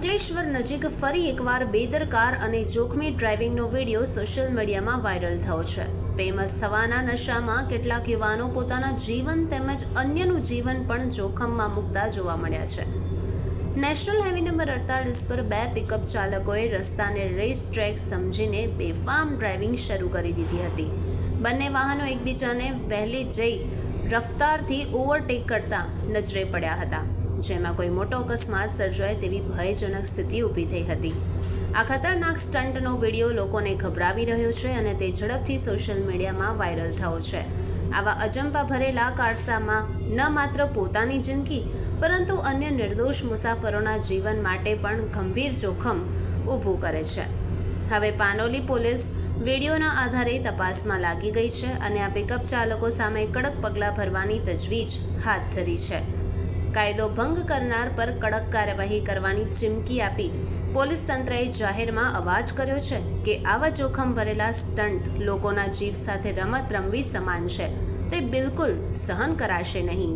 અંકલેશ્વર નજીક ફરી એકવાર બેદરકાર અને જોખમી ડ્રાઇવિંગનો વીડિયો સોશિયલ મીડિયામાં વાયરલ થયો છે. ફેમસ થવાના નશામાં કેટલાક યુવાનો પોતાના જીવન તેમજ અન્યનું જીવન પણ જોખમમાં મૂકતા જોવા મળ્યા છે. નેશનલ હાઈવે નંબર અડતાલીસ પર બે પિકઅપ ચાલકોએ રસ્તાને રેસ ટ્રેક સમજીને બેફામ ડ્રાઇવિંગ શરૂ કરી દીધી હતી. બંને વાહનો એકબીજાને વહેલી જઈ રફતારથી ઓવરટેક કરતા નજરે પડ્યા હતા. જેમાં કોઈ મોટો અકસ્માત સર્જાય તેવી ભયજનક સ્થિતિ ઊભી થઈ હતી. આ ખતરનાક સ્ટંટનો વીડિયો લોકોને ગભરાવી રહ્યો છે અને તે ઝડપથી સોશિયલ મીડિયામાં વાયરલ થયો છે. આવા અજંપા ભરેલા કારસામાં ન માત્ર પોતાની જિંદગી, પરંતુ અન્ય નિર્દોષ મુસાફરોના જીવન માટે પણ ગંભીર જોખમ ઊભું કરે છે. હવે પાનોલી પોલીસ વિડીયોના આધારે તપાસમાં લાગી ગઈ છે અને આ પિકઅપ ચાલકો સામે કડક પગલાં ભરવાની તજવીજ હાથ ધરી છે. કાયદો ભંગ કરનાર પર કડક કાર્યવાહી કરવાની ચીમકી આપી. પોલીસ તંત્રએ જાહેરમાં અવાજ કર્યો છે કે આવા જોખમ ભરેલા સ્ટંટ લોકોના જીવ સાથે રમત રમવી સમાન છે. તે બિલકુલ સહન કરાશે નહીં.